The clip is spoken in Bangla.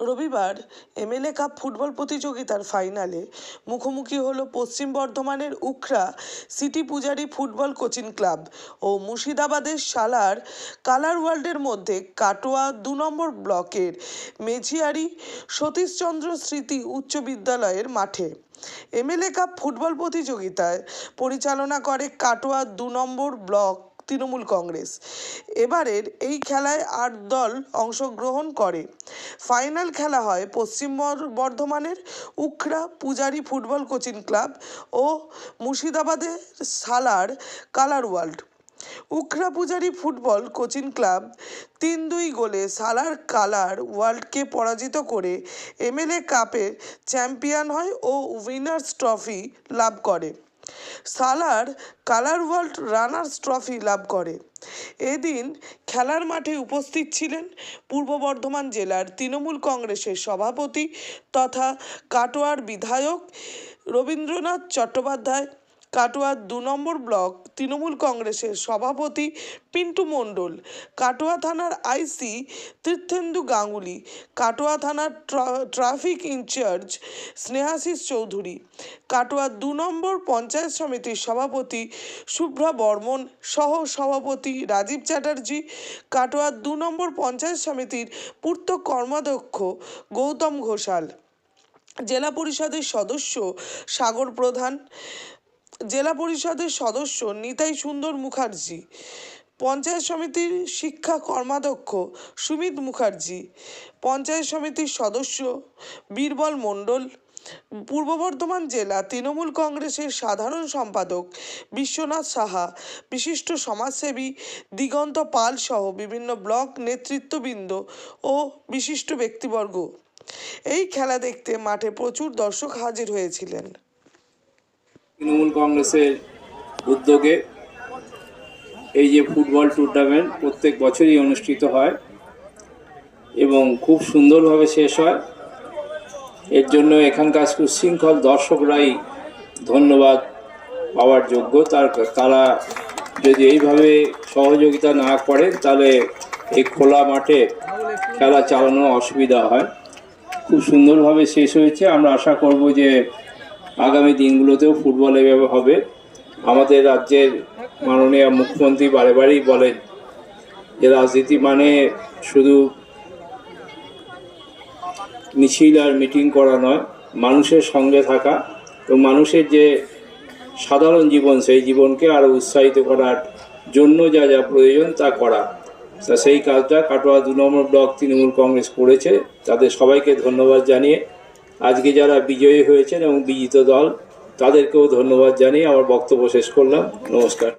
রবিবার এমএলএ কাপ ফুটবল প্রতিযোগিতার ফাইনালে মুখোমুখি হলো পশ্চিম বর্ধমানের Ukhra city Pujari football coaching club ও মুর্শিদাবাদের সালার কালার ওয়ার্ল্ডের মধ্যে কাটোয়া দু নম্বর ব্লকের মেঝিয়ারি সতীশচন্দ্র স্মৃতি উচ্চ বিদ্যালয়ের মাঠে। এমএলএ কাপ ফুটবল প্রতিযোগিতায় পরিচালনা করে কাটোয়া দু নম্বর ব্লক তৃণমূল কংগ্রেস। এবারের এই খেলায় আট দল অংশগ্রহণ করে। ফাইনাল খেলা হয় পশ্চিম বর্ধমানের উখড়া পূজারি ফুটবল কোচিং ক্লাব ও মুর্শিদাবাদের সালার কালার ওয়ার্ল্ড উখড়া পূজারি ফুটবল কোচিং ক্লাব তিন দুই গোলে সালার কালার ওয়ার্ল্ডকে পরাজিত করে এমএলএ কাপের চ্যাম্পিয়ন হয় ও উইনার্স ট্রফি লাভ করে। সালার কালার ওয়ার্ল্ড রানার্স ট্রফি লাভ করে। এদিন খেলার মাঠে উপস্থিত ছিলেন পূর্ব বর্ধমান জেলার তৃণমূল কংগ্রেসের সভাপতি তথা কাটোয়ার বিধায়ক রবীন্দ্রনাথ চট্টোপাধ্যায়। কাটোয়ার দু নম্বর ব্লক তৃণমূল কংগ্রেসের সভাপতি পিন্টু মণ্ডল, কাটোয়া থানার আইসি তীর্থেন্দু গাঙ্গুলি, কাটোয়া থানার ট্রা- traffic in charge Snehashis Chowdhury, Katwa দু নম্বর পঞ্চায়েত সমিতির সভাপতি শুভ্রা বর্মন, সহ সভাপতি রাজীব চ্যাটার্জি, কাটোয়া দু নম্বর পঞ্চায়েত সমিতির পূর্ত কর্মাধ্যক্ষ গৌতম ঘোষাল। জেলা পরিষদের সদস্য সাগর প্রধান জেলা পরিষদের সদস্য নিতাই সুন্দর মুখার্জি, পঞ্চায়েত সমিতির শিক্ষা কর্মাধ্যক্ষ সুমিত মুখার্জি, পঞ্চায়েত সমিতির সদস্য বীরবল মণ্ডল, পূর্ব বর্ধমান জেলা তৃণমূল কংগ্রেসের সাধারণ সম্পাদক বিশ্বনাথ সাহা, বিশিষ্ট সমাজসেবী দিগন্ত পাল সহ বিভিন্ন ব্লক নেতৃত্ববৃন্দ ও বিশিষ্ট ব্যক্তিবর্গ। এই খেলা দেখতে মাঠে প্রচুর দর্শক হাজির হয়েছিলেন। তৃণমূল কংগ্রেসের উদ্যোগে এই যে ফুটবল টুর্নামেন্ট প্রত্যেক বছরই অনুষ্ঠিত হয় এবং খুব সুন্দরভাবে শেষ হয়। এর জন্য এখানকার সুশৃঙ্খল দর্শকরাই ধন্যবাদ পাওয়ার যোগ্য। তার তারা যদি এইভাবে সহযোগিতা না করেন, তাহলে এই খোলা মাঠে খেলা চালানো অসুবিধা হয়। খুব সুন্দরভাবে শেষ হয়েছে। আমরা আশা করব যে আগামী দিনগুলোতেও ফুটবল এভাবে হবে। আমাদের রাজ্যের মাননীয় মুখ্যমন্ত্রী বারে বারেই বলেন যে রাজনীতি মানে শুধু মিছিল আর মিটিং করা নয়, মানুষের সঙ্গে থাকা এবং মানুষের যে সাধারণ জীবন, সেই জীবনকে আরও উৎসাহিত করার জন্য যা যা প্রয়োজন তা করা। তা সেই কাজটা কাটোয়া দু নম্বর ব্লক তৃণমূল কংগ্রেস করেছে। তাদের সবাইকে ধন্যবাদ জানিয়ে আজকে যারা বিজয়ী হয়েছেন এবং বিজিত দল, তাদেরকেও ধন্যবাদ জানিয়ে আমার বক্তব্য শেষ করলাম। নমস্কার।